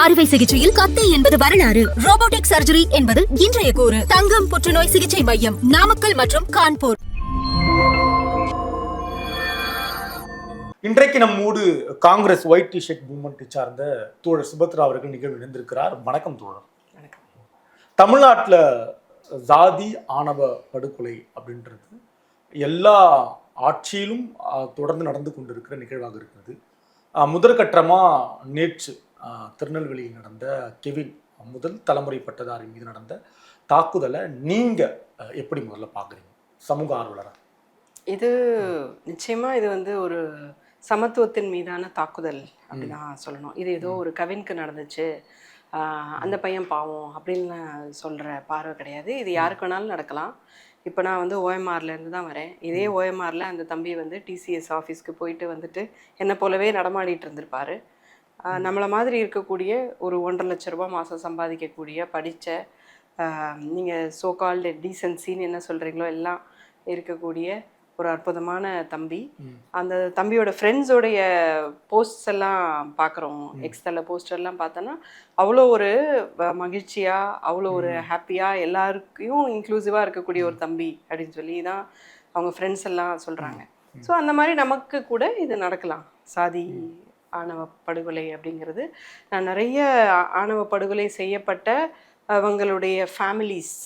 அறுவை சிகிச்சையில் கத்தை என்பது வரலாறு. ரோபோட்டிக் சர்ஜரி என்பது இன்றைய கூறு. தங்கம் புற்றுநோய் சிகிச்சை மையம் நாமக்கல் மற்றும் கான்பூர். இன்றைக்கு நம்மோடு காங்கிரஸ் ஒயிட் டி ஷர்ட் மூவ்மெண்ட்டை சார்ந்த தோழர் சுபத்ரா அவர்கள் நிகழ்வு இணைந்திருக்கிறார். வணக்கம் தோழர். தமிழ்நாட்டில் ஜாதி ஆணவ படுகொலை அப்படின்றது எல்லா ஆட்சியிலும் தொடர்ந்து நடந்து கொண்டிருக்கிற நிகழ்வாக இருக்கிறது முதற்கட்டமாக நேற்று திருநெல்வேலியில் நடந்த கெவின் முதல் தலைமுறை பட்டதாரி மீது நடந்த தாக்குதலை நீங்கள் எப்படி முதல்ல பார்க்குறீங்க? சமூக ஆர்வலரா? இது நிச்சயமா இது வந்து ஒரு சமத்துவத்தின் மீதான தாக்குதல் அப்படிதான் சொல்லணும். இது ஏதோ ஒரு கவினுக்கு நடந்துச்சு. அந்த பையன் பாவம் அப்படின்னு சொல்ற பார்வை கிடையாது. இது யாருக்கு வேணாலும் நடக்கலாம். இப்போ நான் வந்து ஓஎம்ஆர்ல இருந்து தான் வரேன். இதே ஓஎம்ஆர்ல அந்த தம்பி வந்து டிசிஎஸ் ஆஃபீஸ்க்கு போயிட்டு வந்துட்டு என்னை போலவே நடமாடிட்டு இருந்திருப்பாரு. நம்மளை மாதிரி இருக்கக்கூடிய ஒரு ஒன்றரை லட்ச ரூபாய் மாதம் சம்பாதிக்கக்கூடிய படித்த நீங்கள் சோ கால்டு டீசன்சின்னு என்ன சொல்கிறீங்களோ எல்லாம் இருக்கக்கூடிய ஒரு அற்புதமான தம்பி. அந்த தம்பியோட ஃப்ரெண்ட்ஸோடைய போஸ்ட்ஸ் எல்லாம் பார்க்குறோம் எக்ஸ்தல போஸ்டர்லாம் பார்த்தோன்னா அவ்வளோ ஒரு வ- மகிழ்ச்சியா அவ்வளோ ஒரு ஹாப்பியாக எல்லாருக்கையும் இன்க்ளூசிவாக இருக்கக்கூடிய ஒரு தம்பி அப்படின்னு சொல்லி தான் அவங்க ஃப்ரெண்ட்ஸ் எல்லாம் சொல்கிறாங்க ஸோ அந்த மாதிரி நமக்கு கூட இது நடக்கலாம். சாதி ஆணவ படுகொலை அப்படிங்கிறது. நான் நிறைய ஆணவ படுகொலை செய்யப்பட்ட அவங்களுடைய ஃபேமிலிஸ்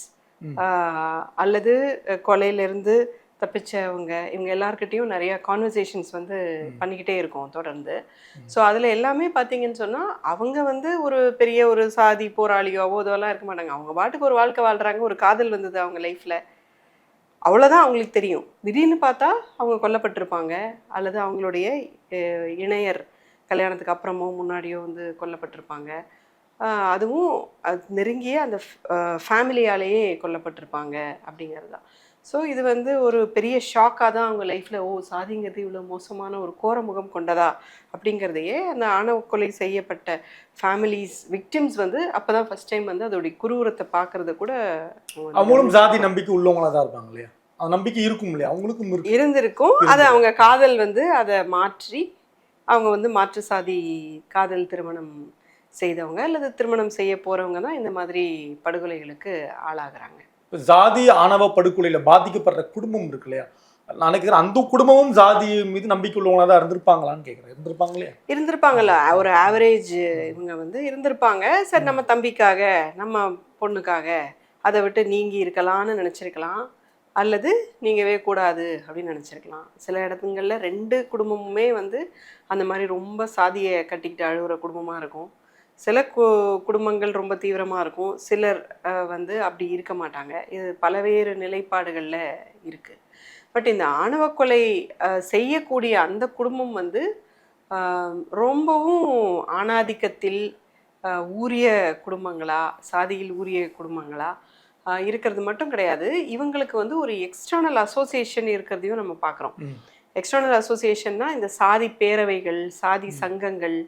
அல்லது கொலையிலிருந்து தப்பிச்சவங்க இவங்க எல்லார்கிட்டயும் நிறைய கான்வர்சேஷன்ஸ் வந்து பண்ணிக்கிட்டே இருக்கோம் தொடர்ந்து. ஸோ அதில் எல்லாமே பார்த்தீங்கன்னு சொன்னால் அவங்க வந்து ஒரு பெரிய ஒரு சாதி போராளியோவோ இதெல்லாம் இருக்க மாட்டாங்க. அவங்க பாட்டுக்கு ஒரு வாழ்க்கை வாழ்கிறாங்க ஒரு காதல் வந்தது அவங்க லைஃப்பில் அவ்வளோதான் அவங்களுக்கு தெரியும். திடீர்னு பார்த்தா அவங்க கொல்லப்பட்டிருப்பாங்க அல்லது அவங்களுடைய இணையர் கல்யாணத்துக்கு அப்புறமோ முன்னாடியோ வந்து கொல்லப்பட்டிருப்பாங்க. அதுவும் அது நெருங்கிய அந்த ஃபேமிலியாலேயே கொல்லப்பட்டிருப்பாங்க அப்படிங்கிறது தான். ஸோ இது வந்து ஒரு பெரிய ஷாக்காக தான் அவங்க லைஃப்பில் ஓ சாதிங்கிறது இவ்வளோ மோசமான ஒரு கோரமுகம் கொண்டதா அப்படிங்கிறதையே அந்த ஆணவ கொலை செய்யப்பட்ட ஃபேமிலிஸ் விக்டிம்ஸ் வந்து அப்போ தான் ஃபஸ்ட் டைம் வந்து அதோடைய குரூரத்தை பார்க்கறத கூட அவங்களும் ஜாதி நம்பிக்கை உள்ளவங்களா தான் இருப்பாங்க இல்லையா? நம்பிக்கை இருக்கும் இல்லையா? அவங்களுக்கும் இருந்திருக்கும். அதை அவங்க காதல் வந்து அதை மாற்றி அவங்க வந்து மாற்று சாதி காதல் திருமணம் செய்தவங்க அல்லது திருமணம் செய்ய போறவங்க தான் இந்த மாதிரி படுகொலைகளுக்கு ஆளாகிறாங்க. ஜாதி ஆணவ படுகொலையில பாதிக்கப்படுற குடும்பம் இருக்கு இல்லையா? நான் நினைக்கிறேன் அந்த குடும்பமும் ஜாதி மீது நம்பிக்கை உள்ளவங்களா தான் இருந்திருப்பாங்களான்னு கேட்குறேன் இருந்திருப்பாங்க இல்லையா? இருந்திருப்பாங்கல்ல ஒரு ஆவரேஜ் இவங்க வந்து இருந்திருப்பாங்க. சரி நம்ம தம்பிக்காக நம்ம பொண்ணுக்காக அதை விட்டு நீங்கி இருக்கலாம்னு நினச்சிருக்கலாம். அல்லது நீங்கவே கூடாது அப்படின்னு நினச்சிருக்கலாம். சில இடத்துங்களில் ரெண்டு குடும்பமுமே வந்து அந்த மாதிரி ரொம்ப சாதியை கட்டிக்கிட்டு அழுகுற குடும்பமாக இருக்கும். சில கு குடும்பங்கள் ரொம்ப தீவிரமாக இருக்கும். சிலர் வந்து அப்படி இருக்க மாட்டாங்க. இது பலவேறு நிலைப்பாடுகளில் இருக்குது பட் இந்த ஆணவ கொலை செய்யக்கூடிய அந்த குடும்பம் வந்து ரொம்பவும் ஆணாதிக்கத்தில் ஊரிய குடும்பங்களா சாதியில் ஊரிய குடும்பங்களா இருக்கிறது மட்டும் கிடையாது. இவங்களுக்கு வந்து ஒரு எக்ஸ்டர்னல் அசோசியேஷன் இருக்கிறதையும் நம்ம பார்க்குறோம். எக்ஸ்டர்னல் அசோசியேஷன்னா இந்த சாதி பேரவைகள் சாதி சங்கங்கள்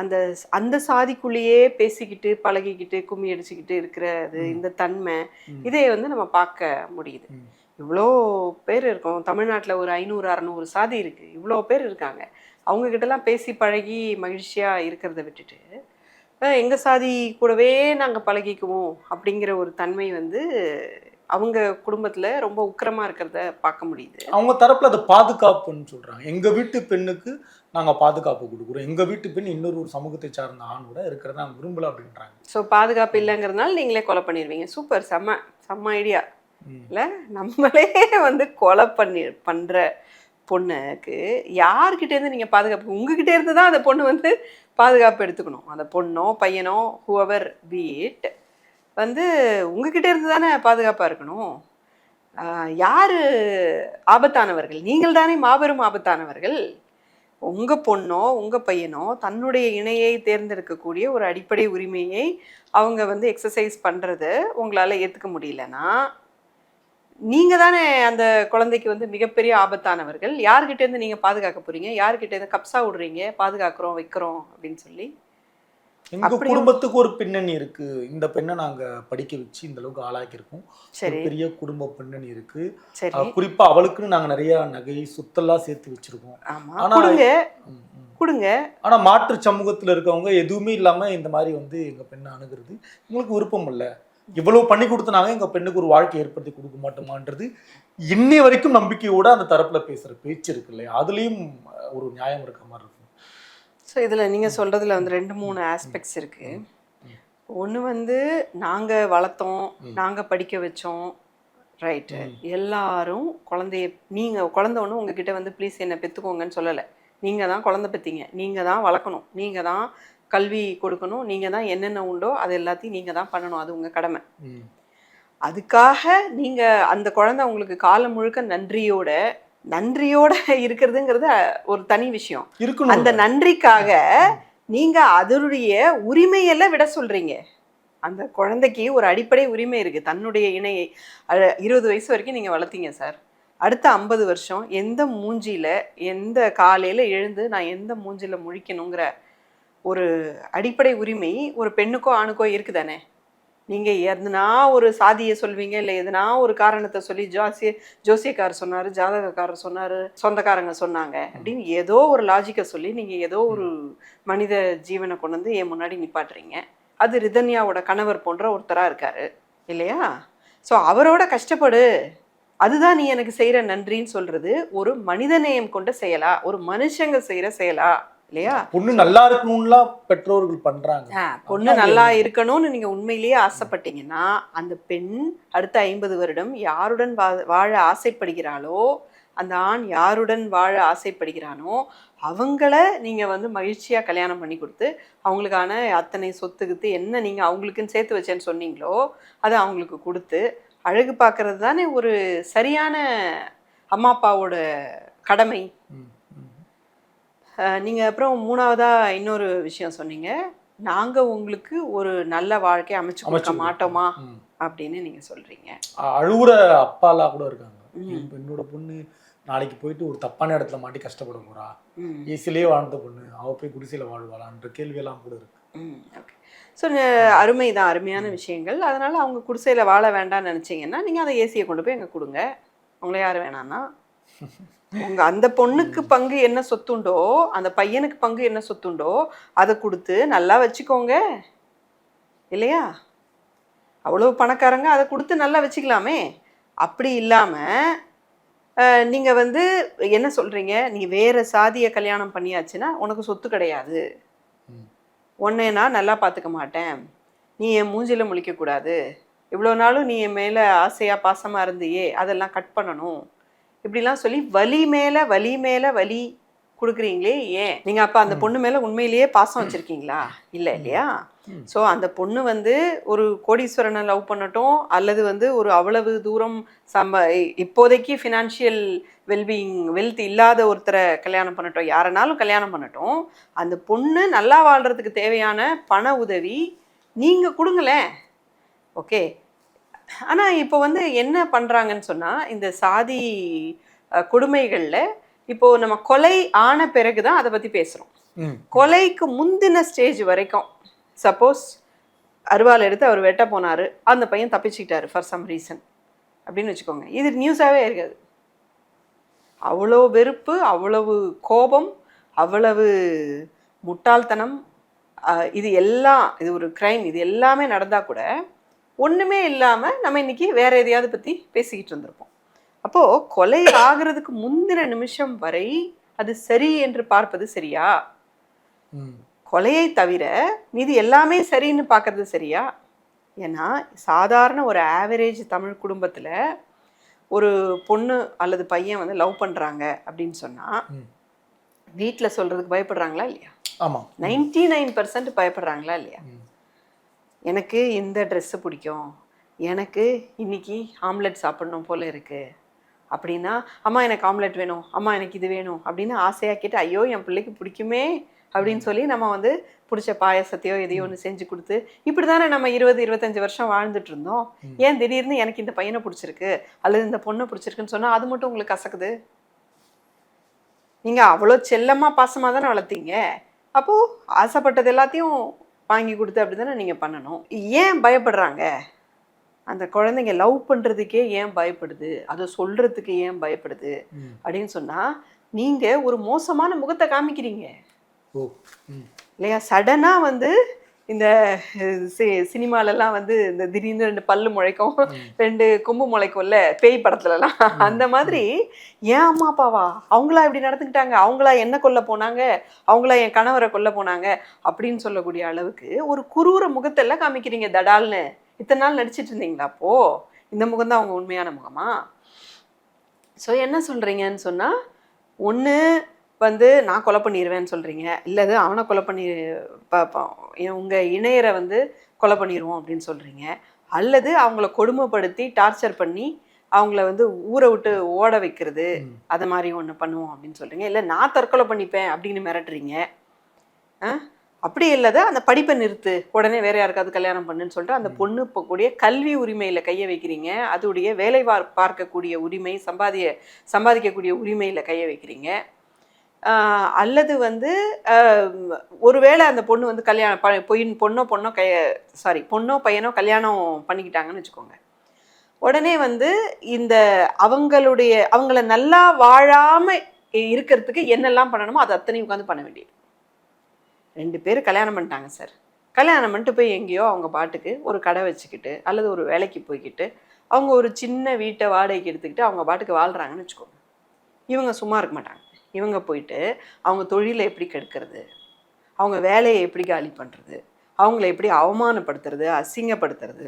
அந்த அந்த சாதிக்குள்ளேயே பேசிக்கிட்டு பழகிக்கிட்டு கும்மி அடிச்சுக்கிட்டு இருக்கிறது இந்த தன்மை இதை வந்து நம்ம பார்க்க முடியுது. இவ்வளோ பேர் இருக்கோம். தமிழ்நாட்டில் ஒரு ஐநூறு அறநூறு சாதி இருக்குது இவ்வளோ பேர் இருக்காங்க. அவங்க கிட்டலாம் பேசி பழகி மகிழ்ச்சியாக இருக்கிறத விட்டுட்டு அஹ் எங்க சாதி கூடவே நாங்கள் பழகிக்குவோம் அப்படிங்கிற ஒரு தன்மை வந்து அவங்க குடும்பத்தில் ரொம்ப உக்கிரமா இருக்கிறத பார்க்க முடியுது. அவங்க தரப்புல அது பாதுகாப்புன்னு சொல்றாங்க. எங்க வீட்டு பெண்ணுக்கு நாங்க பாதுகாப்பு கொடுக்குறோம். எங்க வீட்டு பெண் இன்னொரு ஒரு சமூகத்தை சார்ந்த ஆண் கூட இருக்கிறத நாங்க விரும்பல அப்படின்றாங்க. ஸோ பாதுகாப்பு இல்லைங்கிறதுனால நீங்களே கொலை பண்ணிடுவீங்க சூப்பர் செம்ம செம்ம ஐடியா. இல்லை நம்மளே வந்து கொலை பண்ணி பண்ணுற பொண்ணுக்கு யார்கிட்டேருந்து நீங்கள் பாதுகாப்பு? உங்ககிட்ட இருந்து தான் அந்த பொண்ணு வந்து பாதுகாப்பு எடுத்துக்கணும். அந்த பொண்ணோ பையனோ ஹூவர் பீட் வந்து உங்ககிட்ட இருந்து தானே பாதுகாப்பாக இருக்கணும். யார் ஆபத்தானவர்கள்? நீங்கள் தானே மாபெரும் ஆபத்தானவர்கள். உங்கள் பொண்ணோ உங்கள் பையனோ தன்னுடைய இணையை தேர்ந்தெடுக்கக்கூடிய ஒரு அடிப்படை உரிமையை அவங்க வந்து எக்ஸசைஸ் பண்ணுறது உங்களால் ஏற்றுக்க முடியலன்னா நீங்க தானே அந்த குழந்தைக்கு வந்து மிகப்பெரிய ஆபத்தானவர்கள். யார்கிட்ட இருந்து நீங்க பாதுகாக்க போறீங்க? யார்கிட்ட இருந்து கப்சா விடுறீங்க? பாதுகாக்கிறோம் வைக்கிறோம் அப்படின்னு சொல்லி. எங்க குடும்பத்துக்கு ஒரு பின்னணி இருக்கு. இந்த பெண்ணை நாங்க படிக்க வச்சு இந்த அளவுக்கு ஆளாக்கியிருக்கோம். சரி. பெரிய குடும்ப பின்னணி இருக்கு. குறிப்பா அவளுக்குன்னு நாங்க நிறைய நகை சொத்தெல்லாம் சேர்த்து வச்சிருக்கோம். ஆனா- கொடுங்க. ஆனா மாற்று சமூகத்துல இருக்கவங்க எதுவுமே இல்லாம இந்த மாதிரி வந்து எங்க பெண்ணை அணுகிறது எங்களுக்கு விருப்பம் இல்ல. இவ்வளவு பண்ணி கொடுத்தனாங்க எங்க பெண்ணுக்கு ஒரு வாழ்க்கை ஏற்படுத்தி கொடுக்க மாட்டோமான்றது இன்னை வரைக்கும் நம்பிக்கையோட அந்த தரப்புல பேசுற பேச்சு இருக்கு இல்லையா? அதுலயும் ஒரு நியாயம் இருக்க மாதிரி இருக்கும். ஸோ இதில் நீங்கள் சொல்கிறதுல வந்து ரெண்டு மூணு ஆஸ்பெக்ட்ஸ் இருக்கு. ஒன்று வந்து நாங்கள் வளர்த்தோம் நாங்கள் படிக்க வச்சோம். ரைட்டு எல்லாரும் குழந்தைய நீங்கள் குழந்த ஒன்று உங்ககிட்ட வந்து ப்ளீஸ் என்னை பெற்றுக்கோங்கன்னு சொல்லலை. நீங்கள் தான் குழந்தை பெற்றீங்க நீங்கள் தான் வளர்க்கணும். நீங்கள் தான் கல்வி கொடுக்கணும். நீங்கள் தான் என்னென்ன உண்டோ அது எல்லாத்தையும் நீங்கள் தான் பண்ணணும். அது உங்கள் கடமை. அதுக்காக நீங்க அந்த குழந்தை உங்களுக்கு காலம் முழுக்க நன்றியோட நன்றியோட இருக்கிறதுங்கிறது ஒரு தனி விஷயம். இருக்கணும். அந்த நன்றிக்காக நீங்க அதனுடைய உரிமையெல்லாம் விட சொல்றீங்க. அந்த குழந்தைக்கு ஒரு அடிப்படை உரிமை இருக்கு. தன்னுடைய இணையை இருபது வயசு வரைக்கும் நீங்க வளர்த்தீங்க சார். அடுத்த ஐம்பது வருஷம் எந்த மூஞ்சியில எந்த காலையில எழுந்து நான் எந்த மூஞ்சில முழிக்கணுங்கிற ஒரு அடிப்படை உரிமை ஒரு பெண்ணுக்கோ ஆணுக்கோ இருக்குதானே? நீங்கள் எதுனா ஒரு சாதியை சொல்வீங்க இல்லை எதுனா ஒரு காரணத்தை சொல்லி ஜோசிய ஜோசியக்காரர் சொன்னார் ஜாதகக்காரர் சொன்னார் சொந்தக்காரங்க சொன்னாங்க அப்படின்னு ஏதோ ஒரு லாஜிக்கை சொல்லி நீங்கள் ஏதோ ஒரு மனித ஜீவனை கொண்டு வந்து என் முன்னாடி நிப்பாட்டுறீங்க. அது ரிதன்யாவோட கணவர் போன்ற ஒருத்தராக இருக்காரு இல்லையா? ஸோ அவரோட கஷ்டப்படு. அதுதான் நீ எனக்கு செய்கிற நன்றின்னு சொல்கிறது ஒரு மனிதநேயம் கொண்ட செயலா? ஒரு மனுஷங்க செய்கிற செயலா? இல்லையா? பொண்ணு நல்லா இருக்கணும்லாம் பெற்றோர்கள் பண்றாங்க. பொண்ணு நல்லா இருக்கணும்னு நீங்க உண்மையிலேயே ஆசைப்பட்டீங்கன்னா அந்த பெண் அடுத்த ஐம்பது வருடம் யாருடன் வாழ ஆசைப்படுகிறாளோ அந்த ஆண் யாருடன் வாழ ஆசைப்படுகிறானோ அவங்கள நீங்க வந்து மகிழ்ச்சியா கல்யாணம் பண்ணி கொடுத்து அவங்களுக்கான அத்தனை சொத்துக்குத்து என்ன நீங்க அவங்களுக்குன்னு சேர்த்து வச்சேன்னு சொன்னீங்களோ அதை அவங்களுக்கு கொடுத்து அழகு பார்க்கறது தானே ஒரு சரியான அம்மா அப்பாவோட கடமை. ம், ம். அஹ் நீங்க அப்புறம் மூணாவதா இன்னொரு விஷயம் சொன்னீங்க. நாங்க உங்களுக்கு ஒரு நல்ல வாழ்க்கை அமைச்சு கொடுக்க அமைச்சு மாட்டோமா. அப்படின்னு நீங்க சொல்றீங்க. அ- அழுவுற அப்பாலாம் கூட இருக்காங்க. ம். இப்ப என்னோட பொண்ணு நாளைக்கு போயிட்டு ஒரு தப்பான இடத்துல மாட்டி கஷ்டப்பட போறா. ம். ஏசிலேயே வாழ்ந்த பொண்ணு. அவ போய் குடிசையில வாழ்வாளான்ற கேள்வியெல்லாம் கூட இருக்கு. ஸோ அருமை தான். அருமையான விஷயங்கள். அதனால அவங்க குடிசையில வாழ வேண்டாம்னு நினைச்சீங்கன்னா நீங்க அந்த ஏசியை கொண்டு போய் எங்க கொடுங்க. உங்களை யார் வேணாம்னா. உங்க அந்த பொண்ணுக்கு பங்கு என்ன சொத்துண்டோ அந்த பையனுக்கு பங்கு என்ன சொத்துண்டோ அதை கொடுத்து நல்லா வச்சுக்கோங்க. இல்லையா? அவ்வளோ பணக்காரங்க அதை கொடுத்து நல்லா வச்சுக்கலாமே. அப்படி இல்லாமல் நீங்கள் வந்து என்ன சொல்கிறீங்க நீ வேற சாதியை கல்யாணம் பண்ணியாச்சுன்னா உனக்கு சொத்து கிடையாது. உன்னை நான் நல்லா பார்த்துக்க மாட்டேன். நீ என் மூஞ்சில முழிக்கக்கூடாது. இவ்வளோ நாளும் நீ என் மேலே ஆசையாக பாசமாக இருந்தியே அதெல்லாம் கட் பண்ணணும். இப்படிலாம் சொல்லி வலி மேலே வலி மேலே வலி கொடுக்குறீங்களே ஏன்? நீங்கள் அப்போ அந்த பொண்ணு மேலே உண்மையிலேயே பாசம் வச்சுருக்கீங்களா? இல்லை இல்லையா. ஸோ அந்த பொண்ணு வந்து ஒரு கோடீஸ்வரனை லவ் பண்ணட்டும் அல்லது வந்து ஒரு அவ்வளவு தூரம் சம்ப இப்போதைக்கு ஃபினான்ஷியல் வெல்பீயிங் வெல்த் இல்லாத ஒருத்தரை கல்யாணம் பண்ணட்டும் யாரனாலும் கல்யாணம் பண்ணட்டும் அந்த பொண்ணு நல்லா வாழ்கிறதுக்கு தேவையான பண உதவி நீங்கள் கொடுங்களேன். ஓகே ஆனால் இப்போ வந்து என்ன பண்ணுறாங்கன்னு சொன்னால் இந்த சாதி கொடுமைகளில் இப்போ நம்ம கொலை ஆன பிறகு தான் அதை பற்றி பேசுகிறோம். கொலைக்கு முந்தின ஸ்டேஜ் வரைக்கும் சப்போஸ் அருவாள் எடுத்து அவர் வெட்ட போனார் அந்த பையன் தப்பிச்சுக்கிட்டாரு ஃபார் சம் ரீசன் அப்படின்னு வச்சுக்கோங்க. இது நியூஸாகவே இருக்காது. அவ்வளோ வெறுப்பு அவ்வளவு கோபம் அவ்வளவு முட்டாள்தனம் இது எல்லாம் இது ஒரு க்ரைம் இது எல்லாமே நடந்தால் கூட ஒன்றுமே இல்லாமல் நம்ம இன்னைக்கு வேற எதையாவது பற்றி பேசிக்கிட்டு இருந்திருப்போம் அப்போது கொலை ஆகிறதுக்கு முந்தின நிமிஷம் வரை அது சரி என்று பார்ப்பது சரியா. கொலையை தவிர மீதி எல்லாமே சரின்னு பார்க்கறது சரியா ஏன்னா சாதாரண ஒரு ஆவரேஜ் தமிழ் குடும்பத்தில் ஒரு பொண்ணு அல்லது பையன் வந்து லவ் பண்ணுறாங்க அப்படின்னு சொன்னால். வீட்டில் சொல்கிறதுக்கு பயப்படுறாங்களா இல்லையா ஆமா நைன்டி நைன் பர்சன்ட் பயப்படுறாங்களா இல்லையா. எனக்கு இந்த ட்ரெஸ்ஸு பிடிக்கும். எனக்கு இன்னைக்கு ஆம்லெட் சாப்பிடணும் போல இருக்கு. அப்படின்னா அம்மா எனக்கு ஆம்லெட் வேணும். அம்மா எனக்கு இது வேணும். அப்படின்னு ஆசையாக கேட்டு ஐயோ என் பிள்ளைக்கு பிடிக்குமே? அப்படின்னு சொல்லி நம்ம வந்து பிடிச்ச பாயசத்தையோ எதையோ ஒன்று செஞ்சு கொடுத்து இப்படி தானே நம்ம இருபது இருபத்தஞ்சு வருஷம் வாழ்ந்துட்டு இருந்தோம். ஏன் திடீர்னு எனக்கு இந்த பையனை பிடிச்சிருக்கு? அல்லது இந்த பொண்ணை பிடிச்சிருக்குன்னு சொன்னால் அது மட்டும் உங்களுக்கு கசக்குது? நீங்கள் அவ்வளோ செல்லமாக பாசமாக தானே வளர்த்தீங்க. அப்போது ஆசைப்பட்டது எல்லாத்தையும் வாங்கி கொடுத்து அப்படி தானே நீங்கள் பண்ணணும். ஏன் பயப்படுறாங்க? அந்த குழந்தைங்க லவ் பண்ணுறதுக்கே ஏன் பயப்படுது? அதை சொல்கிறதுக்கு ஏன் பயப்படுது. அப்படின்னு சொன்னால் நீங்கள் ஒரு மோசமான முகத்தை காமிக்கிறீங்க. இல்லையா? சடனாக வந்து இந்த சி- சினிமாலெல்லாம் வந்து இந்த திடீர்னு ரெண்டு பல்லு முளைக்கும் ரெண்டு கொம்பு முளைக்கும்ல பேய் படத்துலலாம். அந்த மாதிரி ஏன் அம்மா அப்பாவா? அவங்களா இப்படி நடந்துக்கிட்டாங்க? அவங்களா என்ன கொல்ல போனாங்க? அவங்களா என் கணவரை கொல்ல போனாங்க? அப்படின்னு சொல்லக்கூடிய அளவுக்கு ஒரு குரூர முகத்தெல்லாம் காமிக்கிறீங்க தடால்னு. இத்தனை நாள் நடிச்சிட்டு இருந்தீங்களா அப்போ? இந்த முகம் தான் அவங்க உண்மையான முகமா? ஸோ என்ன சொல்கிறீங்கன்னு சொன்னால் ஒன்று வந்து நான் கொலை பண்ணிடுவேன்னு சொல்கிறீங்க இல்லது அவனை கொலை பண்ணி பார்ப்போம் உங்கள் இணையரை வந்து கொலை பண்ணிடுவோம் அப்படின்னு சொல்கிறீங்க அல்லது அவங்கள கொடுமைப்படுத்தி டார்ச்சர் பண்ணி அவங்கள வந்து ஊரை விட்டு ஓட வைக்கிறது. அது மாதிரி ஒன்று பண்ணுவோம் அப்படின்னு சொல்கிறீங்க இல்லை நான் தற்கொலை பண்ணிப்பேன் அப்படின்னு மிரட்டுறீங்க. ஆ? அப்படி இல்லாத அந்த படிப்பை நிறுத்து. உடனே வேற யாருக்காவது கல்யாணம் பண்ணுன்னு சொல்லிட்டு அந்த பொண்ணு இப்போ கூடிய கல்வி உரிமையில கையை வைக்கிறீங்க. அதோடைய வேலை பார்- பார்க்கக்கூடிய உரிமை சம்பாதிய சம்பாதிக்கக்கூடிய உரிமையில கையை வைக்கிறீங்க. அல்லது வந்து ஒருவேளை அந்த பொண்ணு வந்து கல்யாணம் ப- பொயின் பொண்ணோ பொண்ணோ கைய சாரி பொண்ணோ பையனோ கல்யாணம் பண்ணிக்கிட்டாங்கன்னு வச்சுக்கோங்க. உடனே வந்து இந்த அவங்களுடைய அவங்கள நல்லா வாழாமல் இருக்கிறதுக்கு என்னெல்லாம் பண்ணணுமோ அது அத்தனையும் உட்காந்து பண்ண வேண்டியது. ரெண்டு பேரும் கல்யாணம் பண்ணிட்டாங்க சார். கல்யாணம் பண்ணிட்டு போய் எங்கேயோ அவங்க பாட்டுக்கு ஒரு கடை வச்சுக்கிட்டு அல்லது ஒரு வேலைக்கு போய்க்கிட்டு அவங்க ஒரு சின்ன வீட்டை வாடகைக்கு எடுத்துக்கிட்டு அவங்க பாட்டுக்கு வாழ்கிறாங்கன்னு வச்சுக்கோங்க. இவங்க சும்மா இருக்க மாட்டாங்க. இவங்க போயிட்டு அவங்க தொழிலை எப்படி கெடுக்கிறது? அவங்க வேலையை எப்படி காலி பண்ணுறது அவங்கள எப்படி அவமானப்படுத்துறது? அசிங்கப்படுத்துறது?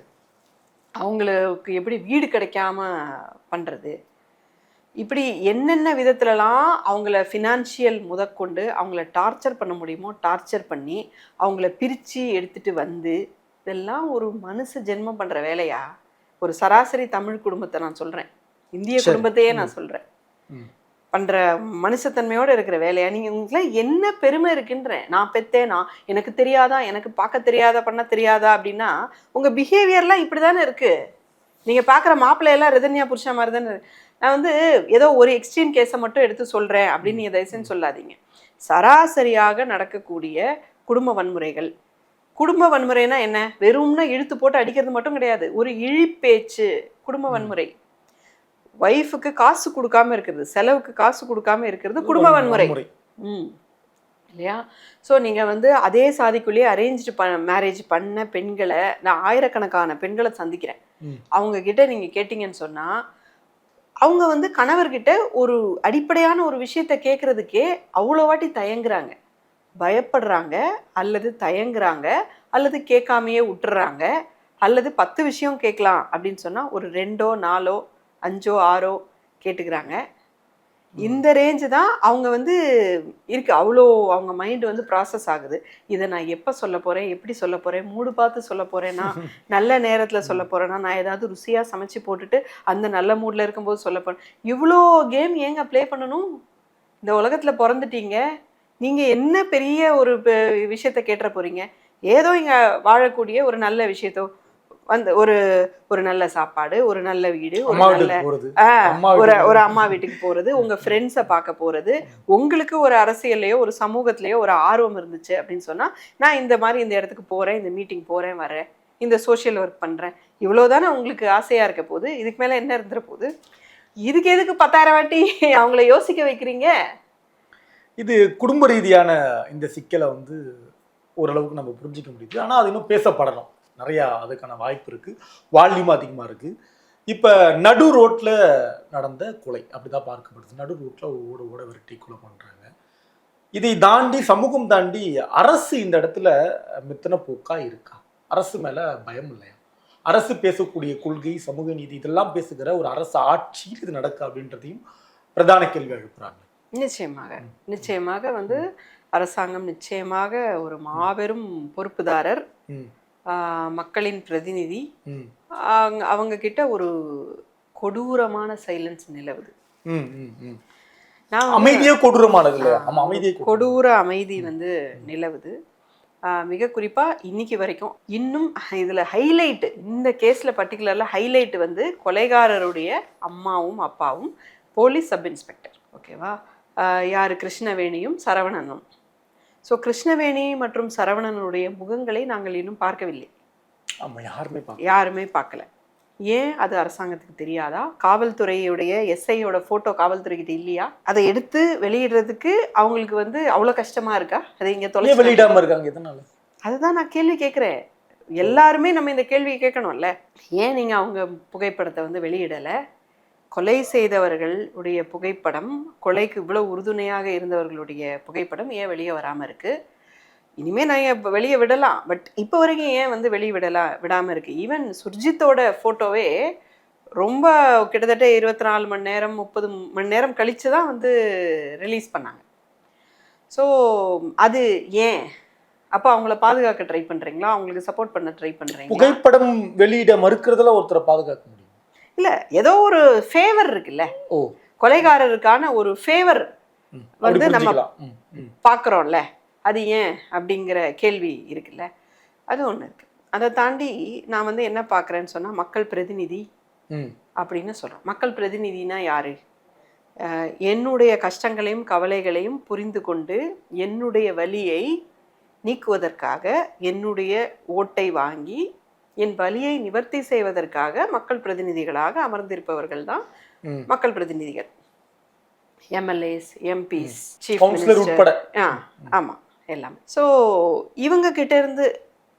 அவங்களுக்கு எப்படி வீடு கிடைக்காம பண்ணுறது இப்படி என்னென்ன விதத்துலலாம் அவங்கள ஃபினான்ஷியல் முதற்கொண்டு அவங்கள டார்ச்சர் பண்ண முடியுமோ டார்ச்சர் பண்ணி அவங்கள பிரித்து எடுத்துட்டு வந்து இதெல்லாம் ஒரு மனுஷ ஜென்மம் பண்ணுற வேலையா? ஒரு சராசரி தமிழ் குடும்பத்தை நான் சொல்கிறேன் இந்திய. குடும்பத்தையே நான் சொல்கிறேன். பண்ணுற மனுஷத்தன்மையோடு இருக்கிற வேலையா? நீங்கள் உங்களுக்குலாம் என்ன பெருமை இருக்குன்றேன் நான் பெத்தேனா? எனக்கு தெரியாதா? எனக்கு பார்க்க தெரியாதா? பண்ண தெரியாதா? அப்படின்னா உங்கள் பிஹேவியர்லாம் இப்படி தானே இருக்குது நீங்கள் பார்க்குற மாப்பிள்ளையெல்லாம் ரிதன்யா புருஷா மாதிரி தானே இருக்கு. நான் வந்து ஏதோ ஒரு எக்ஸ்ட்ரீம் கேஸை மட்டும் எடுத்து சொல்கிறேன் அப்படின்னு நீங்கள் தயவுசெய்து சொல்லாதீங்க. சராசரியாக நடக்கக்கூடிய குடும்ப வன்முறைகள். குடும்ப வன்முறைனா என்ன? வெறும்னா இழுத்து போட்டு அடிக்கிறது மட்டும் கிடையாது. ஒரு இழிப்பேச்சு குடும்ப வன்முறை. ஒய்ஃபுக்கு காசு கொடுக்காம இருக்கிறது செலவுக்கு காசு கொடுக்காம இருக்கிறது குடும்ப வன்முறை. ம். இல்லையா? ஸோ நீங்கள் வந்து அதே சாதிக்குள்ளேயே அரேஞ்சு ப மேரேஜ் பண்ண பெண்களை நான் ஆயிரக்கணக்கான பெண்களை சந்திக்கிறேன். அவங்க கிட்ட நீங்கள் கேட்டிங்கன்னு சொன்னால் அவங்க வந்து கணவர்கிட்ட ஒரு அடிப்படையான ஒரு விஷயத்த கேட்குறதுக்கே அவ்வளோ வாட்டி தயங்குறாங்க. பயப்படுறாங்க அல்லது தயங்குறாங்க அல்லது கேட்காமையே விட்டுறாங்க அல்லது பத்து விஷயம் கேட்கலாம் அப்படின்னு சொன்னால் ஒரு ரெண்டோ நாலோ அஞ்சோ ஆறோ கேட்டுக்கிறாங்க. இந்த ரேஞ்சு தான் அவங்க வந்து இருக்கு. அவ்வளோ அவங்க மைண்ட் வந்து ப்ராசஸ் ஆகுது. இதை நான் எப்போ சொல்ல போகிறேன் எப்படி சொல்ல போகிறேன் மூடு பார்த்து சொல்ல போகிறேன்னா நல்ல நேரத்தில் சொல்ல போகிறேன்னா நான் ஏதாவது ருசியாக சமைச்சு போட்டுட்டு அந்த நல்ல மூடில் இருக்கும்போது சொல்ல போகிறேன் இவ்வளோ கேம் ஏங்க ப்ளே பண்ணணும்? இந்த உலகத்தில் பிறந்துட்டீங்க. நீங்கள் என்ன பெரிய ஒரு விஷயத்த கேட்டுற போகிறீங்க ஏதோ இங்கே வாழக்கூடிய ஒரு நல்ல விஷயத்தோ அந்த ஒரு ஒரு நல்ல சாப்பாடு ஒரு நல்ல வீடு ஒரு நல்ல ஒரு ஒரு அம்மா வீட்டுக்கு போறது உங்க ஃப்ரெண்ட்ஸை பார்க்க போறது. உங்களுக்கு ஒரு அரசியல்லையோ ஒரு சமூகத்திலேயோ ஒரு ஆர்வம் இருந்துச்சு அப்படின்னு சொன்னா நான் இந்த மாதிரி இந்த இடத்துக்கு போறேன் இந்த மீட்டிங் போறேன் வரேன் இந்த சோஷியல் ஒர்க் பண்றேன். இவ்வளவுதானே உங்களுக்கு ஆசையா இருக்க போகுது இதுக்கு மேல என்ன இருந்துற போகுது இதுக்கு எதுக்கு பத்தாயிரம் வாட்டி அவங்கள யோசிக்க வைக்கிறீங்க? இது குடும்ப ரீதியான இந்த சிக்கலை வந்து ஓரளவுக்கு நம்ம புரிஞ்சிக்க முடியுது. ஆனால் அது இன்னும் பேசப்படணும். நிறையா அதுக்கான வாய்ப்பு இருக்கு. வால்யூம் அதிகமாக இருக்கு. இப்போ நடு ரோட்ல நடந்த கொலை அப்படிதான் பார்க்கப்படுது. நடு ரோட்ல ஓட ஓட விரட்டி கொலை பண்றாங்க. இதை தாண்டி சமூகம் தாண்டி அரசு இந்த இடத்துல மித்தன போக்கா இருக்கா? அரசு மேல பயம் இல்லையா? அரசு பேசக்கூடிய கொள்கை சமூக நீதி இதெல்லாம் பேசுகிற ஒரு அரசு ஆட்சியில் இது நடக்கு அப்படின்றதையும் பிரதான கேள்வி எழுப்புறாங்க. நிச்சயமாக. நிச்சயமாக வந்து அரசாங்கம் நிச்சயமாக ஒரு மாபெரும் பொறுப்புதாரர். மக்களின் பிரதிநிதி. அவங்க கிட்ட ஒரு கொடூரமான சைலன்ஸ் நிலவுது. அமைதியே கொடூரமானது. கொடூர அமைதி வந்து நிலவுது. மிக குறிப்பா இன்னைக்கு வரைக்கும் இன்னும் இதுல ஹைலைட் இந்த கேஸ்ல பர்டிகுலர்ல ஹைலைட் வந்து கொலைகாரருடைய அம்மாவும் அப்பாவும் போலீஸ் சப் இன்ஸ்பெக்டர் ஓகேவா யாரு? கிருஷ்ணவேணியும் சரவணனும். ஸோ கிருஷ்ணவேணி மற்றும் சரவணனுடைய முகங்களை நாங்கள் இன்னும் பார்க்கவில்லை. யாருமே யாருமே பார்க்கல. ஏன்? அது அரசாங்கத்துக்கு தெரியாதா? காவல்துறையுடைய எஸ்ஐயோட ஃபோட்டோ காவல்துறைகிட்ட இல்லையா? அதை எடுத்து வெளியிடுறதுக்கு அவங்களுக்கு வந்து அவ்வளோ கஷ்டமா இருக்கா? அதை இங்கே தொலை வெளியிடாம இருக்காங்க எதனால? அதுதான் நான் கேள்வி கேட்குறேன். எல்லாருமே நம்ம இந்த கேள்வியை கேட்கணும்ல. ஏன் நீங்கள் அவங்க புகைப்படத்தை வந்து வெளியிடலை? கொலை செய்தவர்களுடைய புகைப்படம் கொலைக்கு இவ்வளோ உறுதுணையாக இருந்தவர்களுடைய புகைப்படம் ஏன் வெளியே வராமல் இருக்கு? இனிமே நான் இப்போ வெளியே விடலாம்? பட் இப்போ வரைக்கும் ஏன் வந்து வெளியே விடலாம் விடாமல் இருக்குது ஈவன் சுர்ஜித்தோட ஃபோட்டோவே ரொம்ப கிட்டத்தட்ட இருபத்தி நாலு மணி நேரம் முப்பது மணி நேரம் கழித்து தான் வந்து ரிலீஸ் பண்ணாங்க. ஸோ அது ஏன்? அப்போ அவங்கள பாதுகாக்க ட்ரை பண்ணுறீங்களா அவங்களுக்கு சப்போர்ட் பண்ண ட்ரை பண்ணுறீங்க புகைப்படம் வெளியிட மறுக்கிறதுல ஒருத்தரை பாதுகாக்கணும். இல்லை ஏதோ ஒரு ஃபேவர் இருக்குல்ல? ஓ. கொலைகாரருக்கான ஒரு ஃபேவர் வந்து நம்ம. பார்க்குறோம்ல? அது ஏன் அப்படிங்கிற கேள்வி இருக்குல்ல? அது ஒன்று இருக்கு. அதை தாண்டி நான் வந்து என்ன பார்க்குறேன்னு சொன்னால் மக்கள் பிரதிநிதி அப்படின்னு சொல்கிறோம் மக்கள் பிரதிநிதினா யாரு? என்னுடைய கஷ்டங்களையும் கவலைகளையும் புரிந்து கொண்டு என்னுடைய வலியை நீக்குவதற்காக என்னுடைய ஓட்டை வாங்கி என் வலியை நிவர்த்தி செய்வதற்காக மக்கள் பிரதிநிதிகளாக அமர்ந்திருப்பவர்கள் தான். மக்கள் பிரதிநிதிகள். எம்எல்ஏஸ் எம்பிஸ் சீஃப் உட்பட. ஆ ஆமாம் எல்லாமே. ஸோ இவங்க கிட்ட இருந்து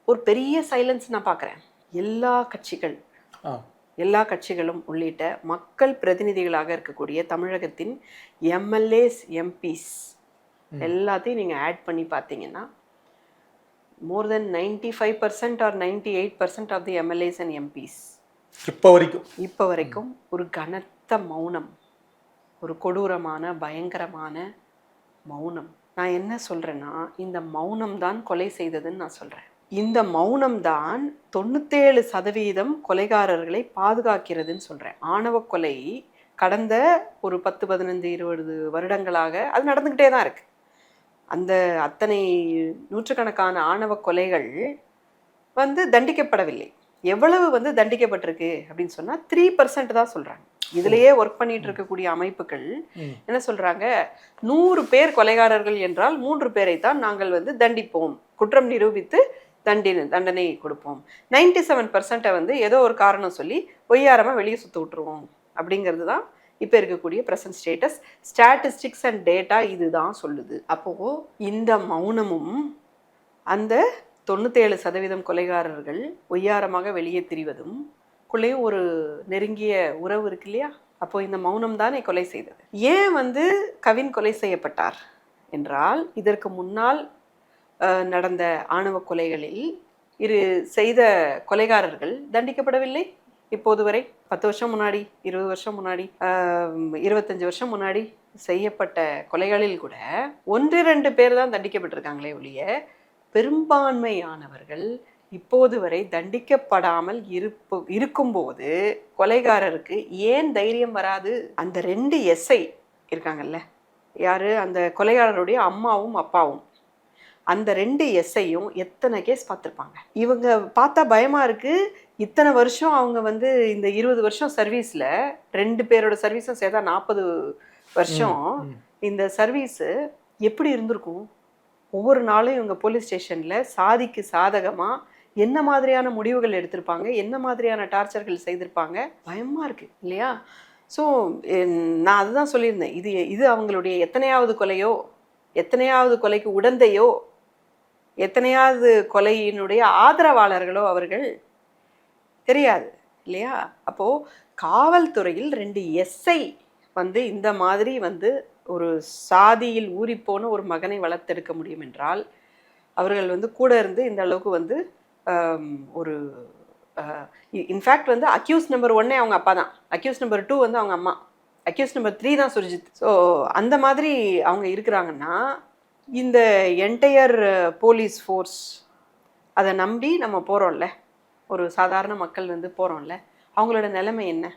ஒரு பெரிய சைலன்ஸ் நான் பார்க்குறேன் எல்லா கட்சிகள் எல்லா கட்சிகளும் உள்ளிட்ட மக்கள் பிரதிநிதிகளாக இருக்கக்கூடிய தமிழகத்தின் எம்எல்ஏஸ் எம்பிஸ் எல்லாத்தையும் நீங்கள் ஆட் பண்ணி பார்த்தீங்கன்னா more then ninety five percent or ninety eight percent of the MLAs and MPs இப்ப வரைக்கும் இப்போ வரைக்கும் ஒரு கனத்த மௌனம். ஒரு கொடூரமான பயங்கரமான மௌனம். நான் என்ன சொல்றேன்னா இந்த மௌனம் தான் கொலை செய்ததுன்னு நான் சொல்றேன். இந்த மௌனம் தான் தொண்ணூத்தேழு சதவீதம் கொலைகாரர்களை பாதுகாக்கிறதுன்னு சொல்றேன். ஆணவ கொலை கடந்த ஒரு பத்து பதினஞ்சு இருபது வருடங்களாக அது நடந்துக்கிட்டே தான் இருக்கு. அந்த அத்தனை நூற்றுக்கணக்கான ஆணவ கொலைகள் வந்து தண்டிக்கப்படவில்லை. எவ்வளவு வந்து தண்டிக்கப்பட்டிருக்கு அப்படின்னு சொன்னா த்ரீ பர்சன்ட் தான் சொல்றாங்க. இதுலயே ஒர்க் பண்ணிட்டு இருக்கக்கூடிய அமைப்புகள். என்ன சொல்றாங்க? நூறு பேர் கொலைகாரர்கள் என்றால் மூன்று பேரை தான் நாங்கள் வந்து தண்டிப்போம். குற்றம் நிரூபித்து தண்டி தண்டனை கொடுப்போம். நைன்டி செவன் பர்சன்ட்டை வந்து ஏதோ ஒரு காரணம் சொல்லி ஒய்யாரமா வெளியே சுத்த விட்டுருவோம். அப்படிங்கிறது தான் இப்போ இருக்கக்கூடிய present status statistics and data இதுதான் சொல்லுது. அப்போது இந்த மௌனமும் அந்த தொண்ணூத்தேழு சதவீதம் கொலைகாரர்கள் ஒய்யாரமாக வெளியே திரிவதும் குள்ளேயும் ஒரு நெருங்கிய உறவு இருக்கு இல்லையா? அப்போது இந்த மௌனம் தானே கொலை செய்தது. ஏன் வந்து கவின் கொலை செய்யப்பட்டார் என்றால் இதற்கு முன்னால் நடந்த ஆணவ கொலைகளில் இரு செய்த கொலைகாரர்கள் தண்டிக்கப்படவில்லை. இப்போது வரை பத்து வருஷம் முன்னாடி இருபது வருஷம் முன்னாடி இருபத்தஞ்சு வருஷம் முன்னாடி செய்யப்பட்ட கொலைகளில் கூட ஒன்று ரெண்டு பேர் தான் தண்டிக்கப்பட்டிருக்காங்களே ஒழிய பெரும்பான்மையானவர்கள் இப்போது வரை தண்டிக்கப்படாமல் இருப்பு இருக்கும்போது கொலைகாரருக்கு ஏன் தைரியம் வராது? அந்த ரெண்டு எஸ்ஐ இருக்காங்கல்ல யார்? அந்த கொலைகாரருடைய அம்மாவும் அப்பாவும். அந்த ரெண்டு எஸ்ஐயும் எத்தனை கேஸ் பார்த்துருப்பாங்க? இவங்க பார்த்தா பயமாக இருக்கு இத்தனை வருஷம் அவங்க வந்து இந்த இருபது வருஷம் சர்வீஸ்ல ரெண்டு பேரோட சர்வீஸும் சேர்த்தா நாற்பது வருஷம். இந்த சர்வீஸ் எப்படி இருந்திருக்கும்? ஒவ்வொரு நாளும் இவங்க போலீஸ் ஸ்டேஷன்ல சாதிக்கு சாதகமா என்ன மாதிரியான முடிவுகள் எடுத்திருப்பாங்க? என்ன மாதிரியான டார்ச்சர்கள் செய்திருப்பாங்க? பயமா இருக்கு இல்லையா? ஸோ நான் அதுதான் சொல்லியிருந்தேன். இது இது அவங்களுடைய எத்தனையாவது கொலையோ எத்தனையாவது கொலைக்கு உடந்தையோ எத்தனையாவது கொலையினுடைய ஆதரவாளர்களோ அவர்கள் தெரியாது இல்லையா? அப்போது காவல்துறையில் ரெண்டு எஸ்ஐ வந்து இந்த மாதிரி வந்து ஒரு சாதியில் ஊறிப்போன ஒரு மகனை வளர்த்தெடுக்க முடியும் என்றால் அவர்கள் வந்து கூட இருந்து இந்த அளவுக்கு வந்து ஒரு இன்ஃபேக்ட் வந்து அக்யூஸ் நம்பர் ஒன்னே அவங்க அப்பா தான். அக்யூஸ் நம்பர் டூ வந்து அவங்க அம்மா. அக்யூஸ் நம்பர் த்ரீ தான் சுர்ஜித். ஸோ அந்த மாதிரி அவங்க இருக்கிறாங்கன்னா இந்த என்டையர் போலீஸ் ஃபோர்ஸ் அதை நம்பி நம்ம போகிறோம்ல ஒரு சாதாரண மக்கள் வந்து போகிறோம்ல அவங்களோட நிலைமை என்ன?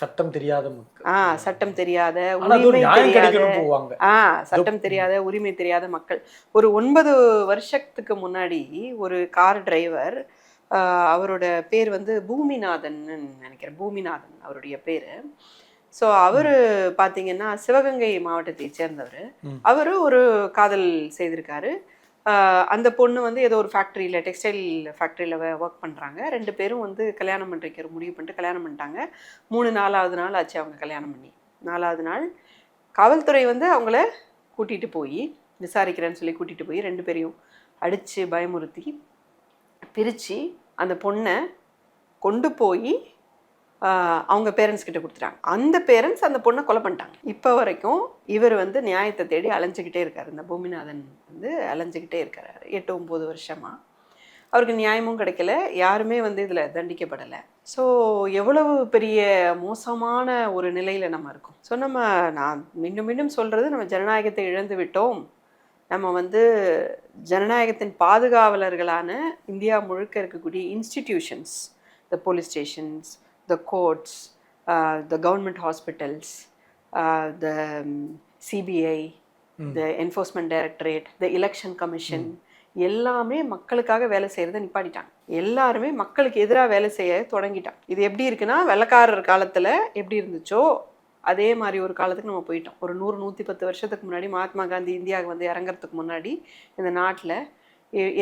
சட்டம் தெரியாத மக்கள். ஆ சட்டம் தெரியாத உரிமை தெரியாத கிடைக்கணும் போவாங்க. ஆ சட்டம் தெரியாத உரிமை தெரியாத மக்கள். ஒரு ஒன்பது வருஷத்துக்கு முன்னாடி ஒரு கார் டிரைவர் அவரோட பேர் வந்து பூமிநாதன் நினைக்கிறேன். பூமிநாதன் அவருடைய பேர். ஸோ அவர் பார்த்தீங்கன்னா சிவகங்கை மாவட்டத்தை சேர்ந்தவர். அவர் ஒரு காதல் செய்திருக்காரு. ஆஹ் அந்த பொண்ணு வந்து ஏதோ ஒரு ஃபேக்ட்ரியில் டெக்ஸ்டைல் ஃபேக்ட்ரியில் ஒர்க் பண்ணுறாங்க ரெண்டு பேரும் வந்து கல்யாணம் பண்ணிருக்கிற முடிவு பண்ணிட்டு கல்யாணம் பண்ணிட்டாங்க. மூணு நாலாவது நாள் ஆச்சு அவங்க கல்யாணம் பண்ணி. நாலாவது நாள் காவல்துறை வந்து அவங்கள கூட்டிகிட்டு போய் விசாரிக்கிறேன்னு சொல்லி கூட்டிகிட்டு போய் ரெண்டு பேரையும் அடித்து பயமுறுத்தி பிரித்து அந்த பொண்ணை கொண்டு போய் அவங்க பேரண்ட்ஸ் கிட்ட கொடுத்துட்டாங்க. அந்த பேரண்ட்ஸ் அந்த பொண்ணை கொலை பண்ணிட்டாங்க. இப்போ வரைக்கும் இவர் வந்து நியாயத்தை தேடி அலைஞ்சிக்கிட்டே இருக்கார். இந்த பூமிநாதன் வந்து அலைஞ்சிக்கிட்டே இருக்கிறார் எட்டு ஒம்பது வருஷமாக அவருக்கு நியாயமும் கிடைக்கல. யாருமே வந்து இதில் தண்டிக்கப்படலை. ஸோ எவ்வளவு பெரிய மோசமான ஒரு நிலையில் நம்ம இருக்கோம். ஸோ நம்ம நான் மீண்டும் மீண்டும் சொல்கிறது நம்ம ஜனநாயகத்தை இழந்து விட்டோம். நம்ம வந்து ஜனநாயகத்தின் பாதுகாவலர்களான இந்தியா முழுக்க இருக்கக்கூடிய இன்ஸ்டிடியூஷன்ஸ் இந்த police stations the courts the government hospitals the CBI the enforcement directorate the election commission எல்லாமே மக்களுக்காக வேலை செய்கிறத நிப்பாட்டிட்டாங்க. எல்லாருமே மக்களுக்கு எதிராக வேலை செய்ய தொடங்கிட்டாங்க. இது எப்படி இருக்குன்னா வெள்ளக்காரர் காலத்தில் எப்படி இருந்துச்சோ அதே மாதிரி ஒரு காலத்துக்கு நம்ம போயிட்டோம். ஒரு நூறு நூற்றி பத்து வருஷத்துக்கு முன்னாடி மகாத்மா காந்தி இந்தியாவுக்கு வந்து இறங்குறதுக்கு முன்னாடி இந்த நாட்டில்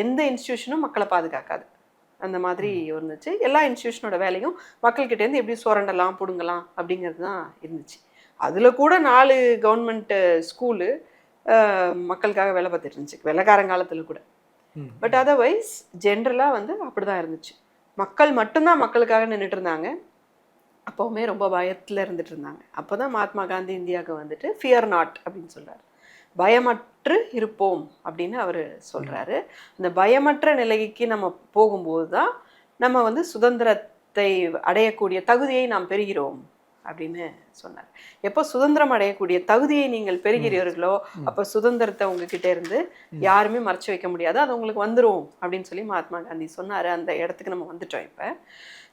எந்த இன்ஸ்டியூஷனும் மக்களை பாதுகாக்காது. அந்த மாதிரி இருந்துச்சு. எல்லா இன்ஸ்டியூஷனோட வேலையும் மக்கள்கிட்டேருந்து எப்படி சுரண்டலாம் பிடுங்கலாம் அப்படிங்கிறது தான் இருந்துச்சு. அதில் கூட நாலு கவர்மெண்ட் ஸ்கூலு மக்களுக்காக வேலை பார்த்துட்டு இருந்துச்சு. வெள்ளக்காரங்காலத்தில் கூட. ம். பட் அதர்வைஸ் ஜென்ரலாக வந்து அப்படி தான் இருந்துச்சு. மக்கள் மட்டும்தான் மக்களுக்காக நின்றுட்டு இருந்தாங்க. அப்போவுமே ரொம்ப பயத்தில் இருந்துட்டு இருந்தாங்க. அப்போ தான் மகாத்மா காந்தி இந்தியாவுக்கு வந்துட்டு ஃபியர் நாட் அப்படின்னு சொல்றாரு. பயமற்று இருப்போம் அப்படின்னு அவர் சொல்றாரு. அந்த பயமற்ற நிலைக்கு நம்ம போகும்போது தான் நம்ம வந்து சுதந்திரத்தை அடையக்கூடிய தகுதியை நாம் பெறுகிறோம் அப்படின்னு சொன்னார். எப்போ சுதந்திரம் அடையக்கூடிய தகுதியை நீங்கள் பெறுகிறீர்களோ அப்போ சுதந்திரத்தை உங்ககிட்ட இருந்து யாருமே மறைச்சு வைக்க முடியாது. அது உங்களுக்கு வந்துரும் அப்படின்னு சொல்லி மகாத்மா காந்தி சொன்னார். அந்த இடத்துக்கு நம்ம வந்துட்டோம் இப்போ.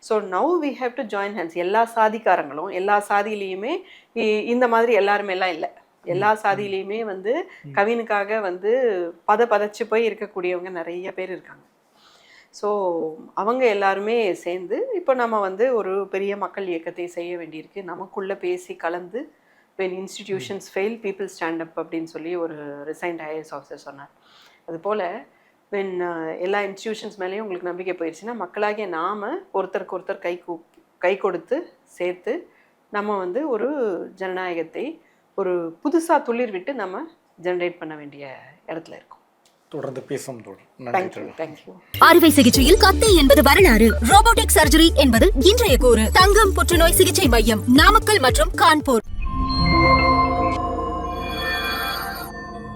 So now we have to join hands எல்லா சாதிக்காரங்களும் எல்லா சாதியிலையுமே இந்த மாதிரி எல்லாருமே எல்லாம் இல்லை. எல்லா சாதியிலையுமே வந்து கவினுக்காக வந்து பத பதச்சு போய் இருக்கக்கூடியவங்க நிறைய பேர் இருக்காங்க. ஸோ அவங்க எல்லாருமே சேர்ந்து இப்போ நம்ம வந்து ஒரு பெரிய மக்கள் இயக்கத்தை செய்ய வேண்டியிருக்கு. நமக்குள்ளே பேசி கலந்து when institutions fail people stand up அப்படின்னு சொல்லி ஒரு ரிசைன்ட் ஐஏஎஸ் ஆஃபீஸர் சொன்னார். அதுபோல் uh, எல்லா இன்ஸ்டிடியூஷன்ஸ் மேலேயும் உங்களுக்கு நம்பிக்கை போயிடுச்சுன்னா மக்களாகிய நாம ஒருத்தருக்கு ஒருத்தர் கை கூ கை கொடுத்து சேர்த்து நம்ம வந்து ஒரு ஜனநாயகத்தை ஒரு புதுசாக துளிர் விட்டு நம்ம ஜெனரேட் பண்ண வேண்டிய இடத்துல இருக்கோம். தொடர்ந்து பேசும் அறுவை சிகிச்சையில் கத்தை என்பது வரலாறு. ரோபோட்டிக் சர்ஜரி என்பது இன்றைய கூறு. தங்கம் புற்றுநோய் சிகிச்சை மையம் நாமக்கல் மற்றும் கான்பூர்.